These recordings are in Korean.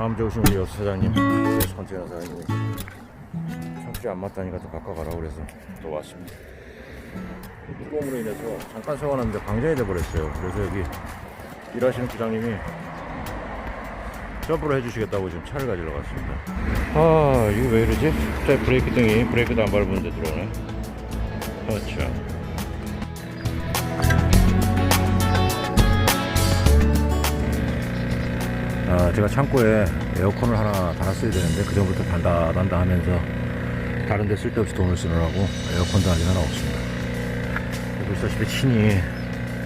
마음 좋으신 우리 여수 사장님, 여수 컨테이너 사장님이 성질이 안 맞다니까 또 바꿔가라고 그래서 또 왔습니다. 뜨거움으로 인해서 잠깐 세워놨는데 방전이 돼버렸어요. 그래서 여기 일하시는 부장님이 점프를 해주시겠다고 지금 차를 가지러 갔습니다. 아, 이거 왜 이러지? 갑자기 브레이크 등이 브레이크도 안 밟았는데 들어오네. 그렇죠. 아, 제가 창고에 에어컨을 하나 달았어야 되는데 그 전부터 단다 단다 하면서 다른 데 쓸데없이 돈을 쓰느라고 에어컨도 아직 하나 없습니다. 보시다시피 친히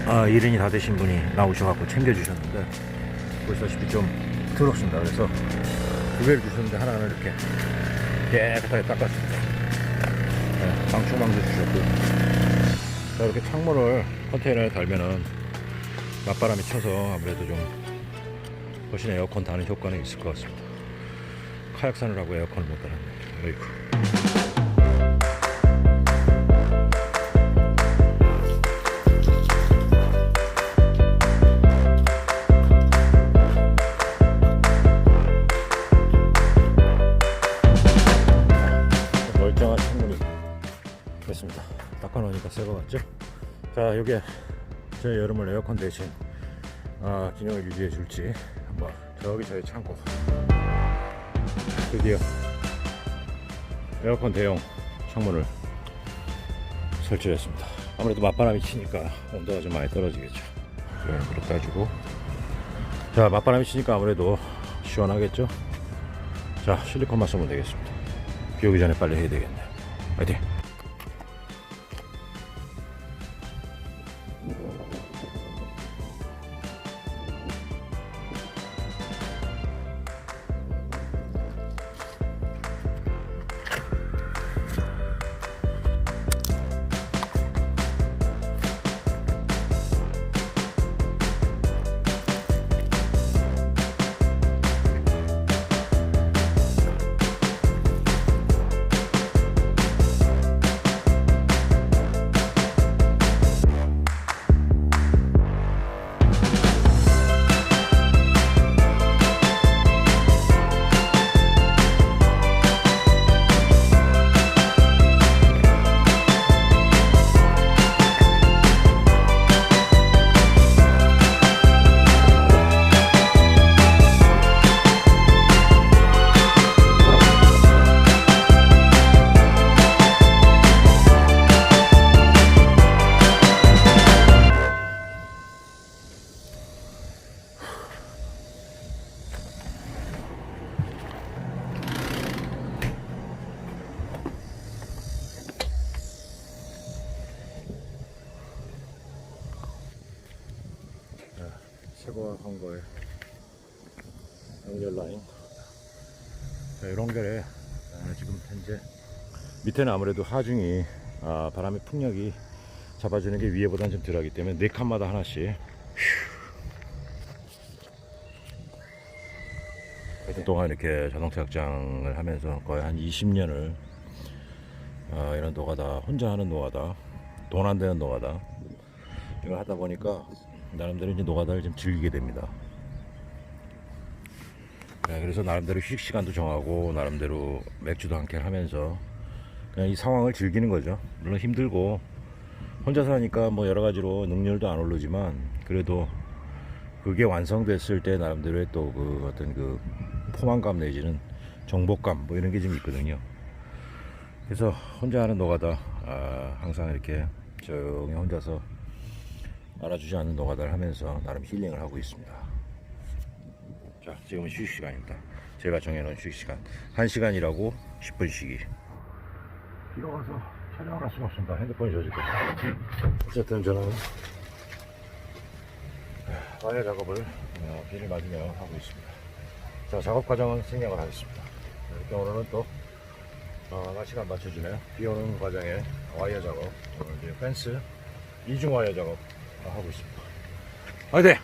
아, 일인이 다 되신 분이 나오셔갖고 챙겨주셨는데 보시다시피 좀 더럽습니다. 그래서 두 개를 주셨는데 하나는 이렇게 깨끗하게 닦았습니다. 네, 방충망도 주셨고 자, 이렇게 창문을 컨테이너에 달면은 맞바람이 쳐서 아무래도 좀 훨씬 에어컨 다는 효과는 있을 것 같습니다. 카약 사느라고 에어컨을 못 달았네. 어이구. 닦아놓으니까 새거 같죠? 자, 여기에 제 여름을 에어컨 대신 아, 기능을 유지해 줄지 저기 저희 창고 드디어 에어컨 대용 창문을 설치했습니다. 아무래도 맞바람이 치니까 온도가 좀 많이 떨어지겠죠. 네, 그렇게 가지고 자 맞바람이 치니까 아무래도 시원하겠죠. 자 실리콘만 쓰면 되겠습니다. 비 오기 전에 빨리 해야 되겠네. 화이팅! 세고한 거에 연결 라인. 자, 이런 결에 아, 지금 현재 밑에는 아무래도 하중이 아, 바람의 풍력이 잡아주는 게 위에보다는 좀 덜하기 때문에 네 칸마다 하나씩. 그동안 이렇게 자동차 확장을 하면서 거의 한 20년을 아, 이런 노가다 혼자 하는 노가다 돈 안 되는 노가다 이걸 하다 보니까 나름대로 이제 노가다를 좀 즐기게 됩니다. 네, 그래서 나름대로 휴식 시간도 정하고 나름대로 맥주도 한 캔 하면서 그냥 이 상황을 즐기는 거죠. 물론 힘들고 혼자 사니까 뭐 여러 가지로 능률도 안 오르지만 그래도 그게 완성됐을 때 나름대로의 또 그 어떤 그 포만감 내지는 정복감 뭐 이런 게 좀 있거든요. 그래서 혼자 하는 노가다 아, 항상 이렇게 조용히 혼자서 알아주지 않는 노가다를 하면서 나름 힐링을 하고 있습니다. 자, 지금은 휴식 시간입니다. 제가 정해놓은 휴식 시간. 1시간이라고 10분 쉬기. 비가 와서 촬영을 할 수가 없습니다. 핸드폰이 젖었거든요. 어쨌든 저는 와이어 작업을 어, 비를 맞으며 하고 있습니다. 자, 작업 과정은 생략을 하겠습니다. 이렇게 오늘은 또 어, 안 맞춰주네요. 비 오는 과정에 와이어 작업, 오늘 이제 펜스 이중 와이어 작업 하고 있습니다. 화이팅!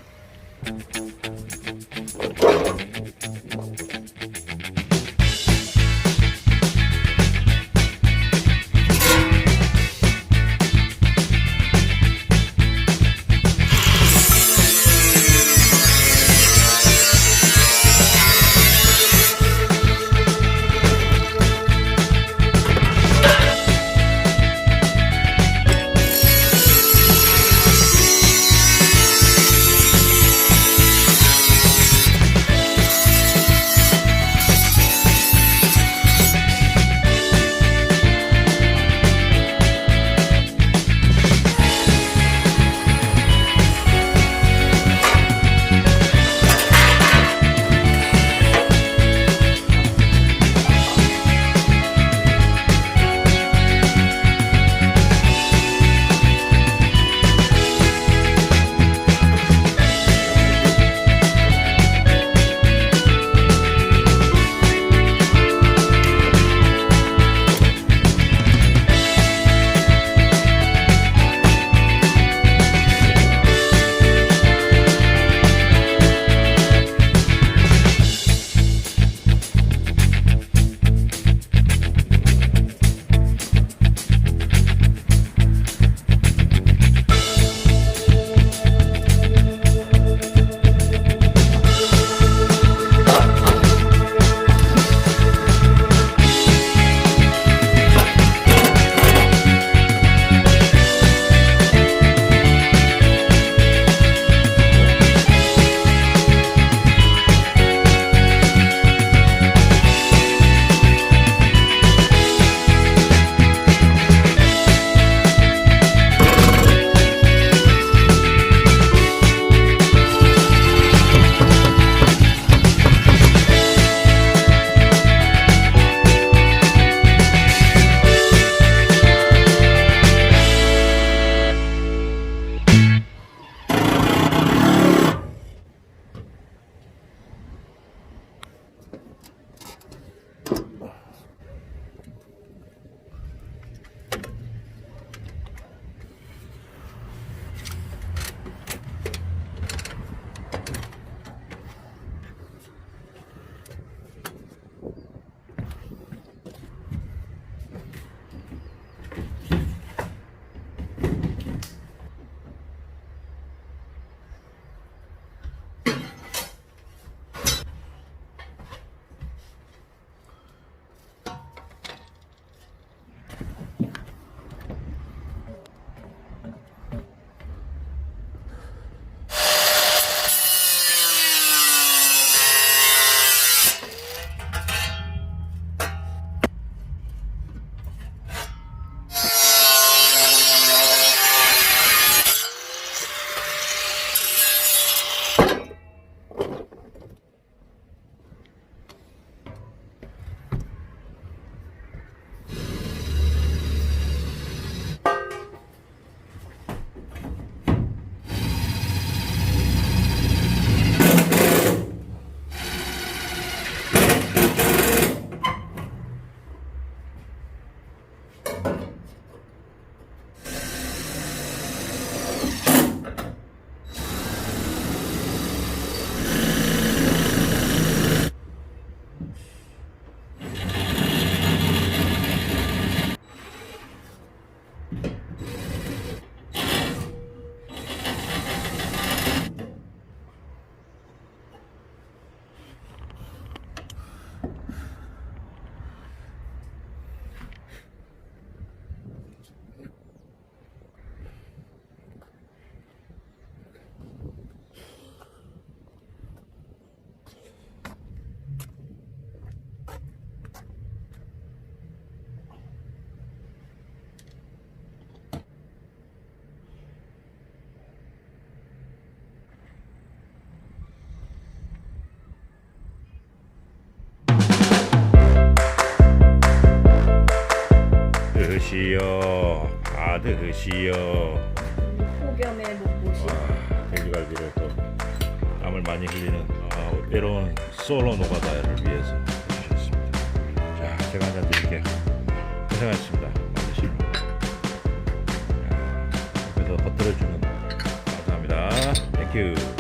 받으시오 받으시오 폭염의 목보시. 와, 돼지갈비를 또 땀을 많이 흘리는 아, 외로운 솔로 노가다를 위해서 해주셨습니다. 자, 제가 한잔 드릴게요. 고생하셨습니다. 거. 옆에서 겉들어주는 감사합니다. 땡큐.